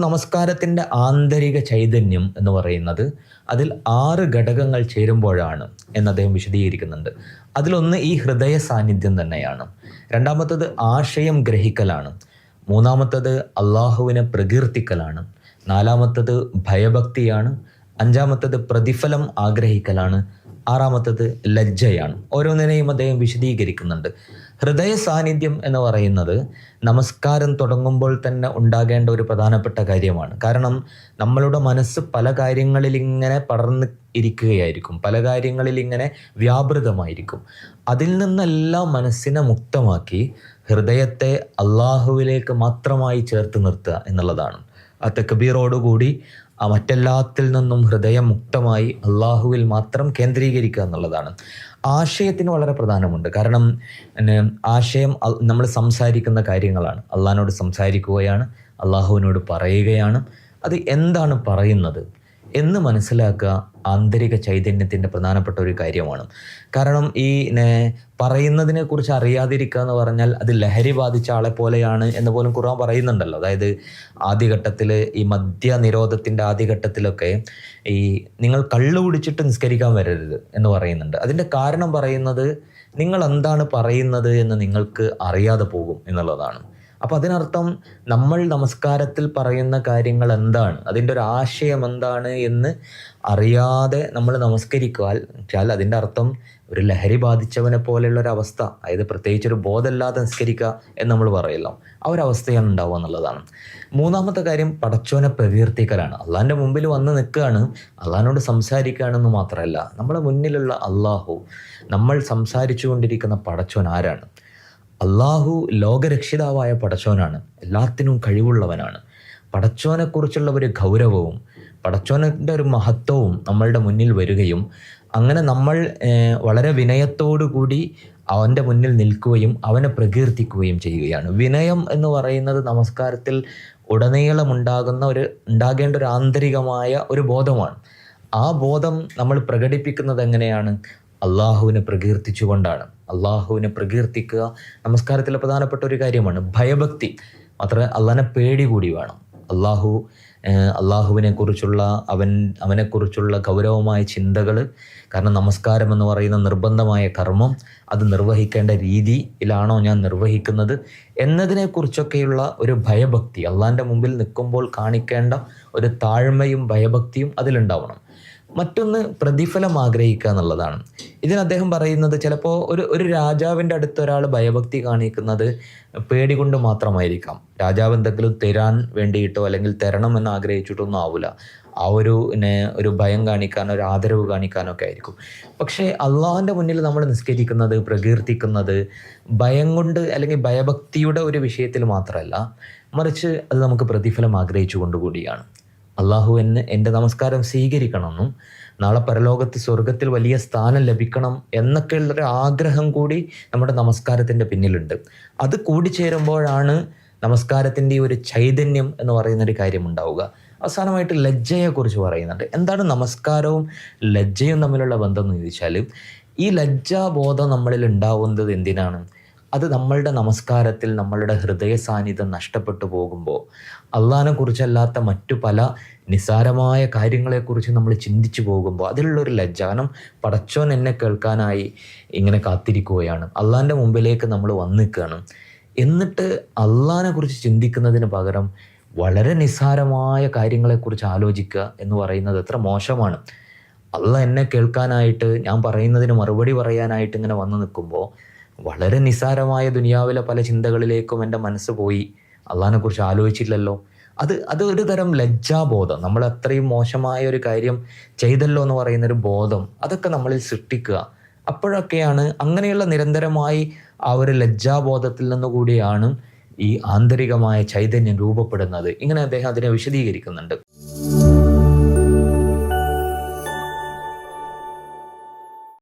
നമസ്കാരത്തിന്റെ ആന്തരിക ചൈതന്യം എന്ന് പറയുന്നത് അതിൽ ആറ് ഘടകങ്ങൾ ചേരുമ്പോഴാണ് എന്ന് അദ്ദേഹം വിശദീകരിക്കുന്നുണ്ട്. അതിലൊന്ന് ഈ ഹൃദയ സാന്നിധ്യം തന്നെയാണ്. രണ്ടാമത്തത് ആശയം ഗ്രഹിക്കലാണ്. മൂന്നാമത്തത് അള്ളാഹുവിനെ പ്രകീർത്തിക്കലാണ്. നാലാമത്തത് ഭയഭക്തിയാണ്. അഞ്ചാമത്തത് പ്രതിഫലം ആഗ്രഹിക്കലാണ്. ആറാമത്തത് ലജ്ജയാണ്. ഓരോന്നിനെയും അദ്ദേഹം വിശദീകരിക്കുന്നുണ്ട്. ഹൃദയ സാന്നിധ്യം എന്ന് പറയുന്നത് നമസ്കാരം തുടങ്ങുമ്പോൾ തന്നെ ഉണ്ടാകേണ്ട ഒരു പ്രധാനപ്പെട്ട കാര്യമാണ്. കാരണം നമ്മളുടെ മനസ്സ് പല കാര്യങ്ങളിൽ ഇങ്ങനെ പടർന്ന് ഇരിക്കുകയായിരിക്കും. പല കാര്യങ്ങളിൽ ഇങ്ങനെ വ്യാപൃതമായിരിക്കും. അതിൽ നിന്നെല്ലാം മനസ്സിനെ മുക്തമാക്കി ഹൃദയത്തെ അള്ളാഹുവിലേക്ക് മാത്രമായി ചേർത്ത് നിർത്തുക എന്നുള്ളതാണ്. ആ തെക്കബീറോടുകൂടി ആ മറ്റെല്ലാത്തിൽ നിന്നും ഹൃദയം മുക്തമായി അള്ളാഹുവിൽ മാത്രം കേന്ദ്രീകരിക്കുക എന്നുള്ളതാണ്. ആശയത്തിന് വളരെ പ്രധാനമുണ്ട്. കാരണം ആശയം നമ്മൾ സംസാരിക്കുന്ന കാര്യങ്ങളാണ്. അള്ളാഹിനോട് സംസാരിക്കുകയാണ് അള്ളാഹുവിനോട് പറയുകയാണ്. അത് എന്താണ് പറയുന്നത് എന്ന് മനസ്സിലാക്കുക ആന്തരിക ചൈതന്യത്തിന്റെ പ്രധാനപ്പെട്ട ഒരു കാര്യമാണ്. കാരണം ഈ പറയുന്നതിനെ കുറിച്ച് അറിയാതിരിക്കുക എന്ന് പറഞ്ഞാൽ അത് ലഹരി ബാധിച്ച ആളെ പോലെയാണ് എന്ന് പോലും ഖുർആൻ പറയുന്നുണ്ടല്ലോ. അതായത് ആദ്യഘട്ടത്തിൽ ഈ മദ്യ നിരോധത്തിന്റെ ആദ്യഘട്ടത്തിലൊക്കെ ഈ നിങ്ങൾ കള്ളു കുടിച്ചിട്ട് നിസ്കരിക്കാൻ വരരുത് എന്ന് പറയുന്നുണ്ട്. അതിന്റെ കാരണം പറയുന്നത് നിങ്ങൾ എന്താണ് പറയുന്നത് എന്ന് നിങ്ങൾക്ക് അറിയാതെ പോകും എന്നുള്ളതാണ്. അപ്പോൾ അതിനർത്ഥം നമ്മൾ നമസ്കാരത്തിൽ പറയുന്ന കാര്യങ്ങൾ എന്താണ്? അതിന്റെ ഒരു ആശയം എന്താണ് എന്ന് അറിയാതെ നമ്മൾ നമസ്കരിക്കാൻ വെച്ചാൽ അതിന്റെ അർത്ഥം ഒരു ലഹരി ബാധിച്ചവനെ പോലെയുള്ള ഒരു അവസ്ഥ അതായത് പ്രത്യേകിച്ച് ഒരു ബോധമില്ലാതെ നിസ്കരിക്കുക എന്ന് നമ്മൾ പറയല്ലോ. ആ ഒരു അവസ്ഥയാണ് ഉണ്ടാവുക എന്നുള്ളതാണ്. മൂന്നാമത്തെ കാര്യം പടച്ചോനെ പ്രകീർത്തിക്കലാണ്. അള്ളാഹിന്റെ മുമ്പിൽ വന്ന് നിൽക്കുകയാണ് അള്ളാഹിനോട് സംസാരിക്കുകയാണെന്ന് മാത്രമല്ല നമ്മുടെ മുന്നിലുള്ള അള്ളാഹു നമ്മൾ സംസാരിച്ചു കൊണ്ടിരിക്കുന്ന പടച്ചോൻ ആരാണ്? അള്ളാഹു ലോകരക്ഷിതാവായ പടച്ചോനാണ്. എല്ലാത്തിനും കഴിവുള്ളവനാണ്. പടച്ചോനെക്കുറിച്ചുള്ള ഒരു ഗൗരവവും പടച്ചോനന്റെ ഒരു മഹത്വവും നമ്മളുടെ മുന്നിൽ വരികയും അങ്ങനെ നമ്മൾ വളരെ കൂടി അവന്റെ മുന്നിൽ നിൽക്കുകയും അവനെ പ്രകീർത്തിക്കുകയും ചെയ്യുകയാണ്. വിനയം എന്ന് പറയുന്നത് നമസ്കാരത്തിൽ ഉടനീളം ഉണ്ടാകുന്ന ഒരു ഉണ്ടാകേണ്ട ഒരു ആന്തരികമായ ഒരു ബോധമാണ്. ആ ബോധം നമ്മൾ പ്രകടിപ്പിക്കുന്നത് എങ്ങനെയാണ്? അള്ളാഹുവിനെ പ്രകീർത്തിച്ചുകൊണ്ടാണ്. അള്ളാഹുവിനെ പ്രകീർത്തിക്കുക. നമസ്കാരത്തിലെ പ്രധാനപ്പെട്ട ഒരു കാര്യമാണ് ഭയഭക്തി. മാത്രമേ അള്ളാഹിനെ പേടി കൂടി വേണം. അള്ളാഹു അള്ളാഹുവിനെ കുറിച്ചുള്ള അവൻ അവനെക്കുറിച്ചുള്ള ഗൗരവമായ ചിന്തകൾ കാരണം നമസ്കാരം എന്ന് പറയുന്ന നിർബന്ധമായ കർമ്മം അത് നിർവഹിക്കേണ്ട രീതിയിലാണോ ഞാൻ നിർവഹിക്കുന്നത് എന്നതിനെക്കുറിച്ചൊക്കെയുള്ള ഒരു ഭയഭക്തി. അള്ളാഹിന്റെ മുമ്പിൽ നിൽക്കുമ്പോൾ കാണിക്കേണ്ട ഒരു താഴ്മയും ഭയഭക്തിയും അതിലുണ്ടാവണം. മറ്റൊന്ന് പ്രതിഫലം ആഗ്രഹിക്കുക എന്നുള്ളതാണ്. ഇതിന് അദ്ദേഹം പറയുന്നത് ചിലപ്പോൾ ഒരു ഒരു രാജാവിന്റെ അടുത്ത് ഒരാൾ ഭയഭക്തി കാണിക്കുന്നത് പേടി കൊണ്ട് മാത്രമായിരിക്കാം. രാജാവ് എന്തെങ്കിലും തരാൻ വേണ്ടിയിട്ടോ അല്ലെങ്കിൽ തരണം എന്ന് ആഗ്രഹിച്ചിട്ടൊന്നും ആവില്ല ആ ഒരു പിന്നെ ഒരു ഭയം കാണിക്കാനോ ഒരു ആദരവ് കാണിക്കാനോ ഒക്കെ ആയിരിക്കും. പക്ഷേ അള്ളാഹിന്റെ മുന്നിൽ നമ്മൾ നിസ്കരിക്കുന്നത് പ്രകീർത്തിക്കുന്നത് ഭയം കൊണ്ട് അല്ലെങ്കിൽ ഭയഭക്തിയുടെ ഒരു വിഷയത്തിൽ മാത്രമല്ല മറിച്ച് അത് നമുക്ക് പ്രതിഫലം ആഗ്രഹിച്ചു കൊണ്ടുകൂടിയാണ് അള്ളാഹു എന്ന് എന്റെ നമസ്കാരം സ്വീകരിക്കണമെന്നും നാളെ പരലോകത്ത് സ്വർഗത്തിൽ വലിയ സ്ഥാനം ലഭിക്കണം എന്നൊക്കെയുള്ളൊരു ആഗ്രഹം കൂടി നമ്മുടെ നമസ്കാരത്തിന്റെ പിന്നിലുണ്ട്. അത് കൂടിച്ചേരുമ്പോഴാണ് നമസ്കാരത്തിന്റെ ഒരു ചൈതന്യം എന്ന് പറയുന്നൊരു കാര്യം ഉണ്ടാവുക അവസാനമായിട്ട് ലജ്ജയെക്കുറിച്ച് പറയുന്നുണ്ട്. എന്താണ് നമസ്കാരവും ലജ്ജയും തമ്മിലുള്ള ബന്ധം എന്ന് ചോദിച്ചാൽ ഈ ലജ്ജാബോധം നമ്മളിൽ ഉണ്ടാവുന്നത് എന്തിനാണ്? അത് നമ്മളുടെ നമസ്കാരത്തിൽ നമ്മളുടെ ഹൃദയ സാന്നിധ്യം നഷ്ടപ്പെട്ടു പോകുമ്പോൾ അള്ളഹാനെ കുറിച്ചല്ലാത്ത മറ്റു പല നിസാരമായ കാര്യങ്ങളെക്കുറിച്ച് നമ്മൾ ചിന്തിച്ചു പോകുമ്പോൾ അതിലുള്ളൊരു ലജ്ജ. കാരണം പടച്ചോൻ എന്നെ കേൾക്കാനായി ഇങ്ങനെ കാത്തിരിക്കുകയാണ്. അള്ളാഹിന്റെ മുമ്പിലേക്ക് നമ്മൾ വന്നിക്കുകയാണ് എന്നിട്ട് അള്ളഹാനെ കുറിച്ച് ചിന്തിക്കുന്നതിന് പകരം വളരെ നിസ്സാരമായ കാര്യങ്ങളെക്കുറിച്ച് ആലോചിക്കുക എന്ന് പറയുന്നത് എത്ര മോശമാണ്. അള്ള എന്നെ കേൾക്കാനായിട്ട് ഞാൻ പറയുന്നതിന് മറുപടി പറയാനായിട്ട് ഇങ്ങനെ വന്നു നിൽക്കുമ്പോൾ വളരെ നിസ്സാരമായ ദുനിയാവിലെ പല ചിന്തകളിലേക്കും എന്റെ മനസ്സ് പോയി. അള്ളാഹിനെ കുറിച്ച് ആലോചിച്ചില്ലല്ലോ അത് അത് ഒരു തരം ലജ്ജാബോധം. നമ്മൾ അത്രയും മോശമായ ഒരു കാര്യം ചെയ്തല്ലോ എന്ന് പറയുന്ന ഒരു ബോധം. അതൊക്കെ നമ്മളിൽ സൃഷ്ടിക്കുക. അപ്പോഴൊക്കെയാണ് അങ്ങനെയുള്ള നിരന്തരമായി ആ ഒരു ലജ്ജാബോധത്തിൽ നിന്നുകൂടിയാണ് ഈ ആന്തരികമായ ചൈതന്യം രൂപപ്പെടുന്നത്. ഇങ്ങനെ അദ്ദേഹം അതിനെ വിശദീകരിക്കുന്നുണ്ട്.